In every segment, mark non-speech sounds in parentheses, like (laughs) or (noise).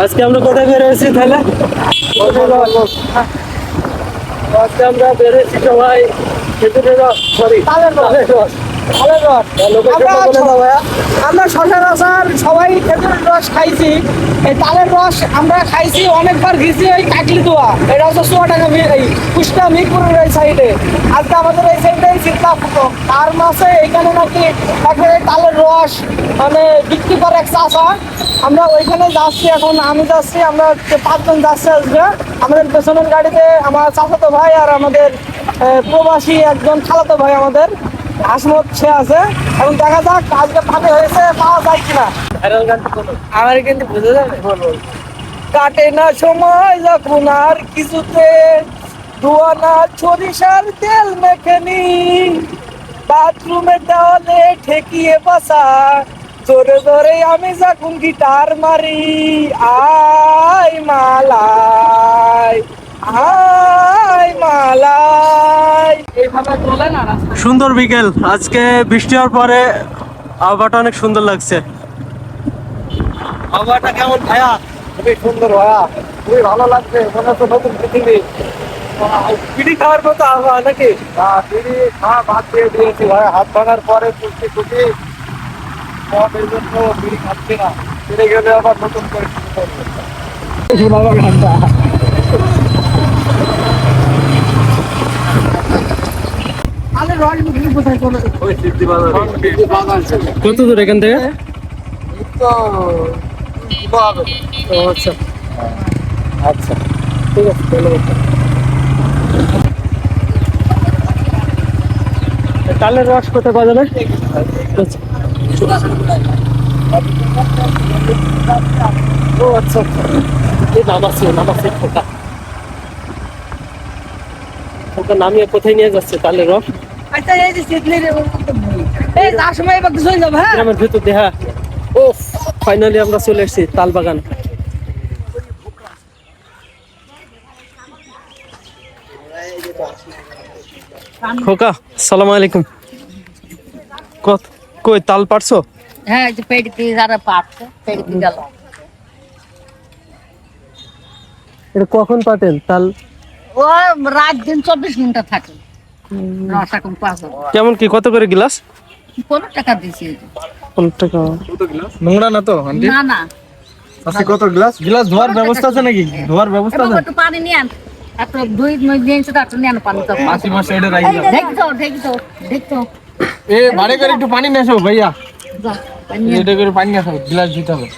আজকে আমরা কোথায় বেরোয়েছি তাহলে? আজকে আমরা বেরোয়েছি সবাই খেজুরের রস সরি তালের রস। তালের রস। রস। লোকেশনটা আমরা সবাই খেজুরের রস খাইছি। এই তালের রস আমরা খাইছি অনেকবার ঘিছি ওই কাকলি দোয়া এটা হচ্ছে চুয়াডাঙ্গা মি- এই কুষ্টা মিরপুরের এই সাইডে আজকে আমাদের এই সাইডে তার মাসে এখানে নাকি তালের রস মানে বিক্রি করে এক চাষা আমরা ওইখানে যাচ্ছি এখন আমি যাচ্ছি আমরা পাঁচজন যাচ্ছি আসবে আমাদের পেছনের গাড়িতে আমার চাচাতো ভাই আর আমাদের প্রবাসী একজন খালাতো ভাই আমাদের আসমত সে আছে। এবং দেখা যাক আজকে ফাঁকে হয়েছে পাওয়া যায় কিনা। আমার কিন্তু বুঝে যাবে। কাটে না সময় যখন আর কিছুতে। ধোয়ানা সরিষার তেল মেখেনি বাথরুমের দেওয়ালে ঠেকিয়ে বসা। জোরে জোরে আমি যখন গিটার মারি। আই মালাই আই মালাই। সুন্দর বিকেল। আজকে বৃষ্টি হওয়ার পরে আবহাওয়াটা অনেক সুন্দর লাগছে। আবহাওয়াটা কেমন ভাইয়া? খুবই সুন্দর ভাইয়া। খুবই ভালো লাগছে। মনে হচ্ছে নতুন পৃথিবী। পিড়ি খাওয়ার মতো আবহাওয়া নাকি? বিড়ি খাওয়া বাদ দিয়ে দিয়েছি ভাই। হাত ভাঙার পরে খুশি খুশি সবের জন্য বিড়ি খাচ্ছি না। ফিরে গেলে আবার নতুন করে শুরু করব। ওই সিদ্ধি বাজার। কত দূর এখান থেকে? আচ্ছা। আচ্ছা। ঠিক আছে তালের রস কোথায় পাওয়া যাবে। ও আচ্ছা আচ্ছা। এই নামাচ্ছে নামাচ্ছে খোকা। খোকা নামিয়ে কোথায় নিয়ে যাচ্ছে তালের রস? আচ্ছা এই যে যাবে হ্যাঁ? ভেতর দেহা ও ফাইনালি আমরা চলে এসেছি তাল খোকা সালাম আলাইকুম। কত কই তাল পারছ? হ্যাঁ এই যে পেড়িতে যারা পাচ্ছে পেড়িতে গেল। এটা কখন পাতেন তাল? ও রাত দিন চব্বিশ ঘণ্টা থাকে। রস এখন কেমন কি কত করে গ্লাস? পনেরো টাকা দিয়েছি। পনেরো টাকা। নোংরা না তো না না। আজকে কত গ্লাস? গ্লাস ধোয়ার ব্যবস্থা আছে নাকি? ধোয়ার ব্যবস্থা এবার একটু পানি নিয়ে আন। দুই পানি তো। মাসি মাস সাইডে রাখি দেখছ দেখছ দেখছ। এ ভাড়ে করে একটু পানি নেছো ভাইয়া। পানি নিয়ে এটা করে পানি নেছো গ্লাস দিতে হবে।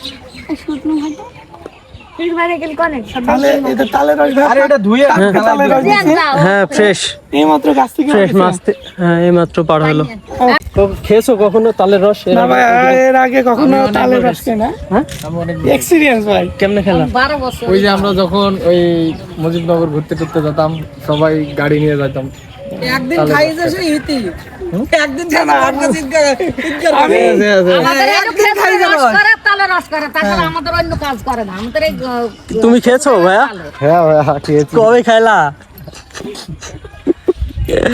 তাহলে এটা তালের রস আরে এটা ধুয়ে তালের রস নিয়ে আন, যাও। হ্যাঁ ফ্রেশ। এই মাত্র হ্যাঁ পার হলো। খেয়েছো কখনো তালের রস? এর আগে? কখনো? তালের রস কেনা হ্যাঁ? এক্সপিরিয়েন্স ভাই। কেমনে খেলা? ওই যে আমরা যখন ওই মুজিবনগর ঘুরতে টুরতে যেতাম সবাই গাড়ি নিয়ে যেতাম একদিন খাই সেই ইতি। একদিন খানা আমরা জিজ্ঞাসা আমি একদিন খাই যে রস রস। করে, তালে রস করে, তাছাড়া আমাদের অন্য কাজ করে না। আমাদের তুমি খেয়েছো ভাইয়া? হ্যাঁ ভাইয়া খেয়েছি। কবে খাইলা?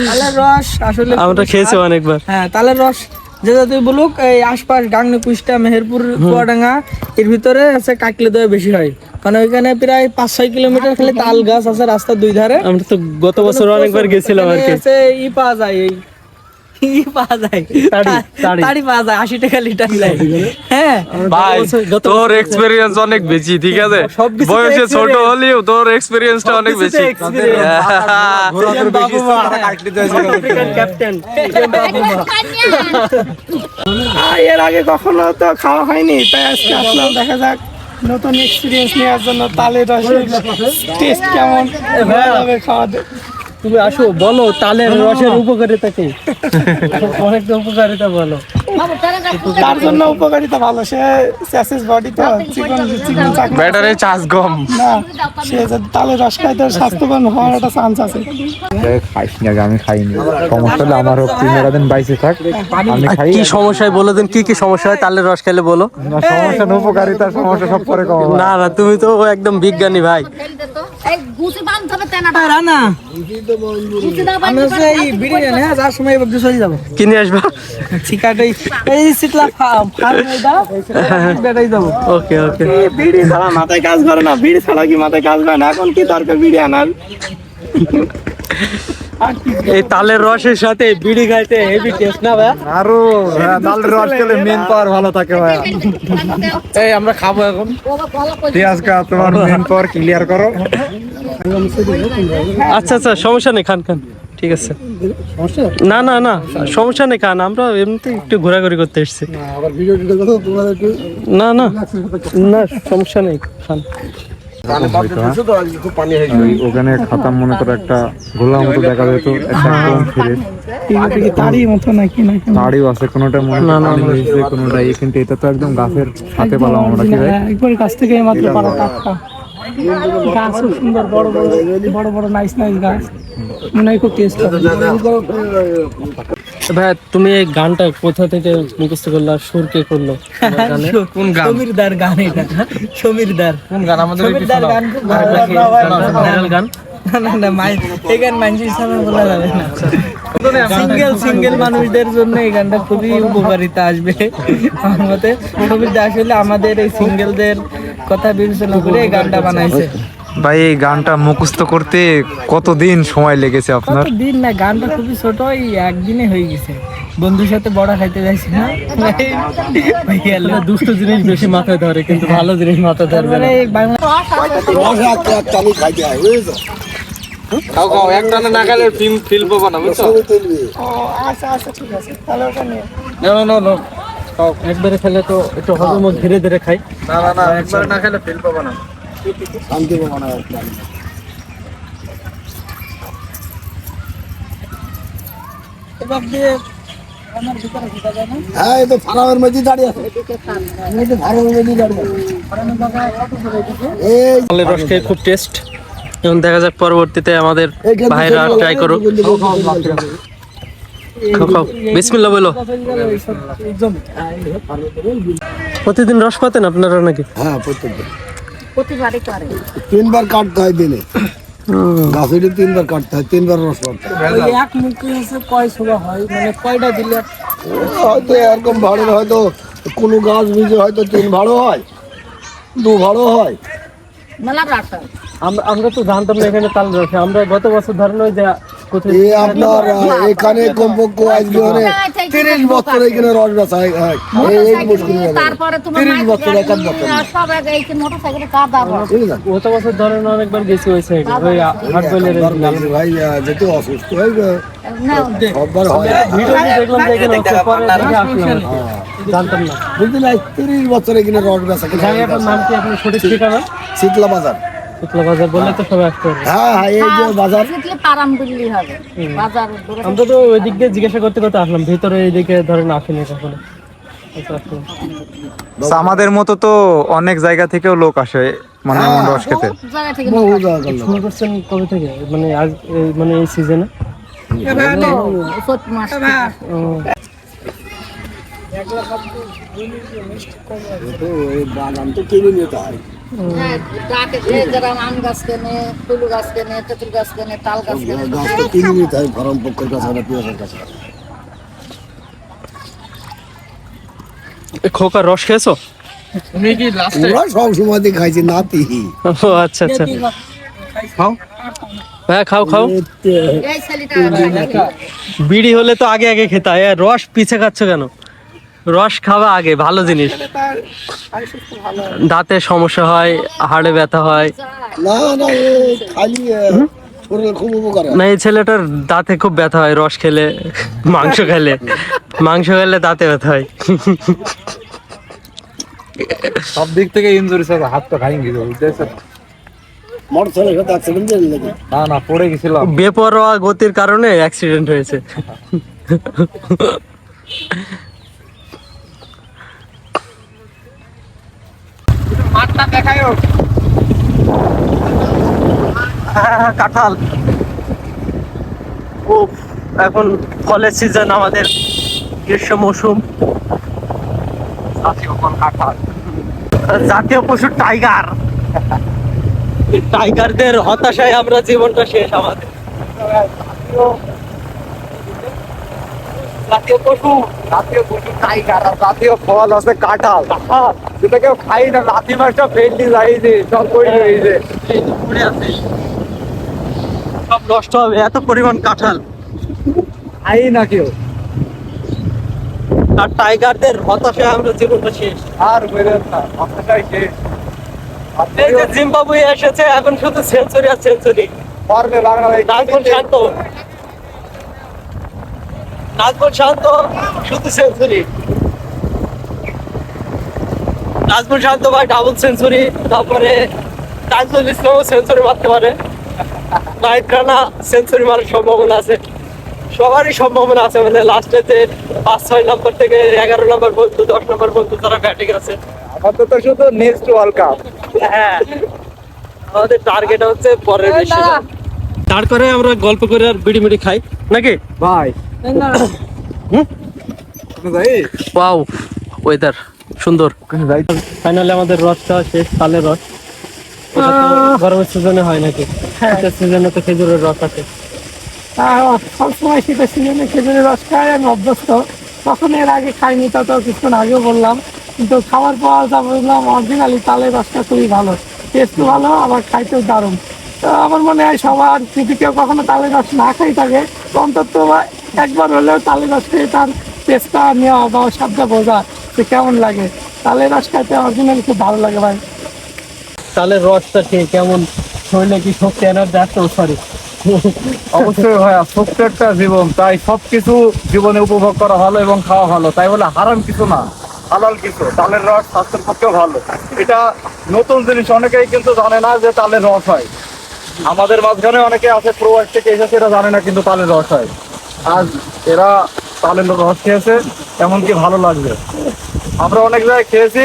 তালের রস আসলে আমরা খেয়েছি অনেকবার। হ্যাঁ তালের রস যেটা তুই বলুক এই আশপাশ গাংনি কুষ্টা মেহেরপুর কুয়াডাঙ্গা এর ভিতরে আছে কাকলে দয়ে বেশি হয়। মানে ওইখানে প্রায় পাঁচ ছয় কিলোমিটার খালি তাল গাছ আছে রাস্তার দুই ধারে। আমরা তো গত বছর অনেকবার গেছিলাম আর কি। ই পাওয়া যায় এই ই পাওয়া যায়। তাড়ি, তাড়ি। তাড়ি পাওয়া যায় আশি টাকা লিটার হ্যাঁ। ভাই তোর এক্সপেরিয়েন্স অনেক বেশি ঠিক আছে? বয়সে ছোট হলেও তোর এক্সপেরিয়েন্সটা অনেক বেশি। এর আগে কখনো তো খাওয়া হয়নি তাই আজকে আসলাম দেখা যাক নতুন এক্সপিরিয়েন্স নেওয়ার জন্য তালের রসের টেস্ট কেমন। ভাবে খাওয়া তুমি আসো বলো তালের রসের উপকারিতা কি? অনেকটা উপকারিতা বলো। তার জন্য উপকারিতা ভালো সে স্যাসেস বডি তো চিকন চিকন চাকরি ব্যাটারি চার্জ কম না সে যদি তালের রস খায় তার স্বাস্থ্যবান হওয়ার একটা চান্স আছে। খাইস না আমি খাইনি। সমস্যা হলে আমার হোক তিন দিন বাইসে থাক। আমি খাই। কি সমস্যায় বলো দিন কি কি সমস্যা হয়? তালের রস খেলে বলো। না সমস্যা উপকারিতা সমস্যা সব পরে কম। না না তুমি তো একদম বিজ্ঞানী ভাই। না। আমি হচ্ছে এই হ্যাঁ যার সময় এবার চলে যাব। কিনে আসবা? ঠিক আছে এই- এই শীতলা ফার্ম এটা বেটাই যাব। ওকে ওকে। বিড়ি ছাড়া মাথায় কাজ করে না বিড়ি ছাড়া কি মাথায় কাজ করে না? এখন কি দরকার বিড়ি আনার? এই তালের রসের সাথে বিড়ি খাইতে হেভি টেস্ট না ভাই? আরও হ্যাঁ, তালের রস খেলে মেন পাওয়ার ভালো থাকে ভাই এই আমরা খাব এখন। আছে কা, তোমার মেন পাওয়ার ক্লিয়ার করো। আচ্ছা আচ্ছা সমস্যা নেই খান খান। ঠিক আছে। না না না সমস্যা নেই খান। আমরা এমনিতে একটু ঘোরাঘুরি করতে এসেছি। না না না সমস্যা নেই খান। ওখানে খাতাম মনে করো একটা গোলা মতো দেখা যেত একটা একদম ফিরে। তারই মতো নাকি নাকি তাড়িও আছে কোনোটা মনে না, না, হয়েছে কোনোটা এই কিন্তু এটা তো একদম গাছের সাথে পালাম আমরা কি ভাই? একবার কাছ থেকে মাত্র পারা টাটকা। গাছ খুব সুন্দর বড় বড় বড় বড় নাইস নাইস গাছ। মনে হয় খুব টেস্ট ভাই তুমি এই গানটা কোথা থেকে মুখস্থ করল? সুর কে করল? (laughs) কোন গান? সমীরদার গান এটা। সমীরদার। কোন গান? আমাদের সমীরদার শোনাও। গান খুব ভালো লাগে ভাইরাল গান? না না না মাই এই গান মানুষ হিসাবে বলা যাবে না। সিঙ্গেল সিঙ্গেল মানুষদের জন্য এই গানটা খুবই উপকারিতা আসবে আমার মতে। আসলে আমাদের এই সিঙ্গেলদের কথা বিবেচনা করে এই গানটা বানাইছে। ভাই এই গানটা মুখস্থ করতে কতদিন সময় লেগেছে আপনার? দিন না গানটা খুবই ছোট এই একদিনে হয়ে গেছে। বন্ধুর সাথে বড়া খাইতে যাইছি না। ওই। দুষ্ট জিনিস বেশি মাথায় ধরে কিন্তু ভালো জিনিস মাথায় ধরবে না। এই বাংলা খাও খাও এক টানে না খেলে ফিল ফিল পাবো না বুঝছ? আচ্ছা আচ্ছা ঠিক আছে। তাহলে ওটা নিয়ে না না না একবারে খেলে তো একটু হজম ধীরে ধীরে খাই। না না না একবার না খেলে ফিল পাবো না। এবার দিয়ে আমার ভিতরে না এই তো ফার্মের মধ্যে দাঁড়িয়ে আছে এই তো ফার্মের মধ্যে দাঁড়িয়ে আছে এই তালের রস খেয়ে খুব টেস্ট এবং দেখা যাক পরবর্তীতে আমাদের ভাইরা ট্রাই করুক বিসমিল্লাহ বলো প্রতিদিন রস পাতেন আপনারা নাকি? হ্যাঁ প্রত্যেকদিন প্রতিবারই করে। তিনবার কাটতে হয় দিনে। গাছের তিনবার কাটতে হয় তিনবার রস পাড়তে হয়। এক মুখে কয় ছোলা হয়? মানে কয়টা দিলে? হয়তো এরকম ভাড়ের হয়তো কোনো গাছ বীজে হয়তো তিন ভাড়ো হয় দু ভাড়ো হয়। মেলা আমরা আমরা তো জানতাম না এখানে তাল রস আমরা গত বছর ধরেন ওই যে এ আপনার এখানে কমপক্ষ আজকে অনেক তিরিশ বছর এখানে রস বেচা হয় হয়। এই মুশকিল তিরিশ বছর আধ বছর গত বছর ধরেন অনেকবার গেছি ওই সাইডে ওই ভাই যেহেতু অসুস্থ হয়ে সববার হয়। ভিডিও দেখলাম যে পরে আসলাম। জানতাম না। তিরিশ বছর এখানে রস বেচা নাম কি আপনি সঠিক ঠিকানা? শীতলা বাজার। শুক্লা বাজার বললে তো সবাই আসতে হ্যাঁ হ্যাঁ এই যে বাজার। শিখলে পারাম দিল্লি হবে। বাজার আমরা তো ওই দিক দিয়ে জিজ্ঞাসা করতে করতে আসলাম ভিতরে এইদিকে ধরেন আসেনি কখনো। আচ্ছা। তো আমাদের মতো তো অনেক জায়গা থেকেও লোক আসে মানে এমন রস খেতে। জায়গা করলাম। শুরু করছেন কবে থেকে? মানে আজ এই- মানে এই সিজনে চৈত মাস তো এই বাগান তো কিনে নিতে হয়। হ্যাঁ, ডাকে যে যারা আম গাছ কেনে ফুলু গাছ কেনে তেঁতুল গাছ কেনে তাল গাছ কেনে গাছ তো কিনে নিতে হয় ফরম পক্ষের কাছে না পিয়াসের কাছে। এ, খোকা রস খেয়েছো? তুমি কি লাস্টে ওরা সব সময় দিয়ে খাইছে নাতি। ও আচ্ছা আচ্ছা। হ্যাঁ খাও খাও। বিড়ি হলে তো আগে আগে খেতে। এ, রস পিছে খাচ্ছ কেন? রস খাওয়া আগে ভালো জিনিস। দাঁতে সমস্যা হয় হাড়ে ব্যথা হয়। না না খালি আহ, শরীরে খুব উপকার না এই ছেলেটার দাঁতে খুব ব্যথা হয় রস খেলে মাংস খেলে। মাংস খেলে দাঁতে ব্যথা হয়। সব দিক থেকে ইনজুরি সব হাত তো খাই গেছিল লেগে না না পড়ে গেছিলাম। বেপরোয়া গতির কারণে অ্যাক্সিডেন্ট হয়েছে। মাঠটা দেখায়ও কাঁঠাল। ও এখন ফলের সিজন আমাদের গ্রীষ্ম মৌসুম। জাতীয় ফল কাঁঠাল? জাতীয় পশু টাইগার টাইগারদের হতাশায় আমরা জীবনটা শেষ আমাদের। জাতীয় পশু জাতীয় পশু টাইগার আর জাতীয় ফল আছে কাঁঠাল। যেটা কেউ খাই না লাথি মাছটা ফেললি যাইছে সব করে দিয়েছে পড়ে আছে। সব নষ্ট হবে এত পরিমাণ কাঁঠাল। খাই না কেউ। আর টাইগারদের হতাশায় আমরা জীবনটা শেষ। আর বেরোন না শেষ। এই যে জিম্বাবুয়ে এসেছে এখন শুধু সেঞ্চুরি আর সেঞ্চুরি। পারবে বাংলাদেশ শান্ত। নাজমুল শান্ত শুধু সেঞ্চুরি। নাজমুল শান্ত ভাই ডাবল সেঞ্চুরি তারপরে তাজুল ইসলামও সেঞ্চুরি মারতে পারে। নাইট রানা সেঞ্চুরি মারার সম্ভাবনা আছে। সবারই সম্ভাবনা আছে মানে লাস্টে যে পাঁচ ছয় নম্বর থেকে এগারো নম্বর পর্যন্ত দশ নম্বর পর্যন্ত তারা ব্যাটিং আছে। আমাদের তো শুধু নেক্সট ওয়ার্ল্ড কাপ হ্যাঁ। আমাদের টার্গেট হচ্ছে পরের বিশ্বকাপ তারপরে আমরা গল্প করে আর বিড়ি মিড়ি খাই নাকি? ভাই। ওয়াও ওয়েদার সুন্দর। ফাইনালি আমাদের রসটা শেষ রস গরমের সিজনে হয় নাকি? শীতের সিজনে তো খেজুরের রস আছে। সবসময় শীতের সিজনে খেজুরের রস খাই আমি অভ্যস্ত। তখন এর আগে খাইনি তত কিছুক্ষণ আগেও বললাম। কিন্তু খাওয়ার পর যা বুঝলাম অরিজিনালি তালের রসটা খুবই ভালো। টেস্টও ভালো আবার খাইতেও দারুণ। তো আমার মনে হয় সবার যদি কেউ কখনো তালের রস না খাই থাকে তো অন্তত একবার হলেও তালের রস খেয়ে তার টেস্টটা নেওয়া বা স্বাদটা বোঝা যে কেমন লাগে? তালের রস খাইতে অরিজিনালি খুব ভালো লাগে ভাই। তালের রসটা ঠিক কেমন? শরীরে কি শক্তি এনার্জি আসতে সরি অবশ্যই ভাইয়া ছোট্ট একটা জীবন। তাই সবকিছু জীবনে উপভোগ করা ভালো এবং খাওয়া ভালো। তাই বলে হারাম কিছু না হালাল কিছু। তালের রস স্বাস্থ্যের পক্ষেও ভালো। এটা নতুন জিনিস অনেকেই কিন্তু জানে না যে তালের রস হয়। আমাদের মাঝখানে অনেকে আছে প্রবাস থেকে এসেছে এরা জানে না কিন্তু তালের রস হয়। আজ এরা তালের রস খেয়েছে এমনকি ভালো লাগবে। আমরা অনেক জায়গায় খেয়েছি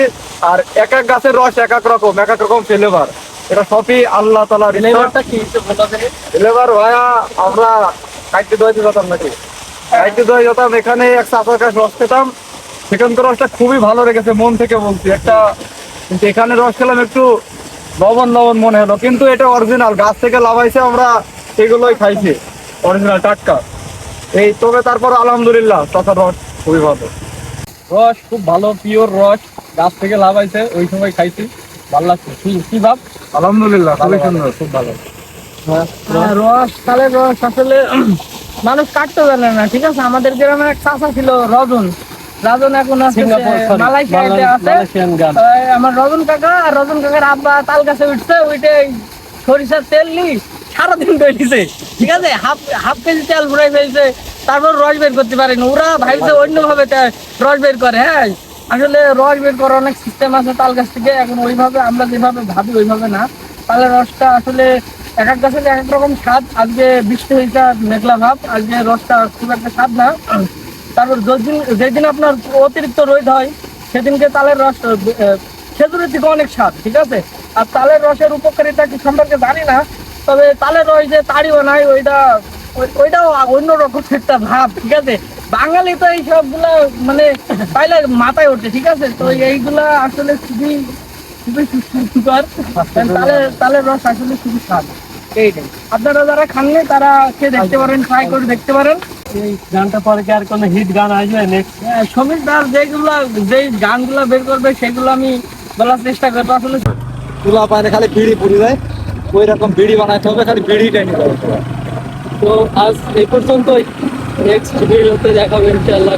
আর এক এক গাছের রস এক এক রকম এক এক রকম ফ্লেভার এটা সবই আল্লাহ। ফ্লেভারটা কি? এবার ভাইয়া আমরা কাইতে দোয়াইতে যেতাম নাকি? কাইতে দোয়াই যেতাম এখানে এক চাচার কাছে রস খেতাম। সেখানকার রসটা খুবই ভালো লেগেছে মন থেকে বলছি। একটা কিন্তু এখানে রস খেলাম একটু লবণ লবণ মনে হলো কিন্তু এটা অরিজিনাল গাছ থেকে লাভাইছে আমরা এগুলোই খাইছি। অরিজিনাল টাটকা। এই তবে তারপর আলহামদুলিল্লাহ চাচার রস খুবই ভালো। রস খুব ভালো পিওর রস। গাছ থেকে লাভাইছে ওই সময় খাইছি। ভালো লাগছে। কি কি ভাব? আলহামদুলিল্লাহ খুবই সুন্দর খুব ভালো। হ্যাঁ, রস। তালের রস আসলে (clears throat) মানুষ কাটতে জানে না ঠিক আছে? আমাদের গ্রামে এক চাষা ছিল রজন। রাজন এখন আছে মালয়েশিয়াতে আছে। আমার রজন কাকা আর রজন কাকার আব্বা তাল গাছে উঠছে ওইটা এই সরিষার তেল নি সারাদিন দইছে ঠিক আছে? হাফ হাফ কেজি তেল ফুরাই ফেলছে, তারপর রস বের করতে পারেনি ওরা ভাইছে অন্যভাবে রস বের করে হ্যাঁ? আসলে রস বের করার অনেক সিস্টেম আছে তাল গাছ থেকে। এখন ওইভাবে আমরা যেভাবে ভাবি, ওইভাবে না। তালের রসটা আসলে এক এক গাছের এক এক রকম স্বাদ। আজকে বৃষ্টি হয়েছে, মেঘলা ভাব। আজকে রসটা খুব একটা স্বাদ না। তারপর যেদিন যেদিন আপনার অতিরিক্ত রোদ হয়, সেদিনকে তালের রস খেজুরের থেকে অনেক স্বাদ, ঠিক আছে? আর তালের রসের উপকারিতা কি সম্পর্কে জানি না। তবে তালের রস যে তাড়ি বানায় ওইটা ওইটাও অন্য রকম একটা ভাব ঠিক আছে? বাঙালি তো এই সবগুলা মানে পাইলে মাথায় ওঠে ঠিক আছে? তো এইগুলা আসলে খুবই খুবই সুস্বাদুকর। তালের তালের রস আসলে খুবই স্বাদ। এইটাই আপনারা যারা খাননি তারা খেয়ে দেখতে পারেন ট্রাই করে দেখতে পারেন। এই গানটা পরে কি আর কোনো হিট গান আসবে নেক্সট হ্যাঁ, সমীর দাস যেগুলা যেই গানগুলো বের করবে সেগুলো আমি বলার চেষ্টা করব। আসলে তুলা খালি বিড়ি পুড়ি দেয় ওই রকম বিড়ি বানাইতে হবে, খালি বিড়িটাই নিতে হবে। তো আজ এই পর্যন্তই। নেক্সট ভিডিওতে দেখাবো ইনশাআল্লাহ।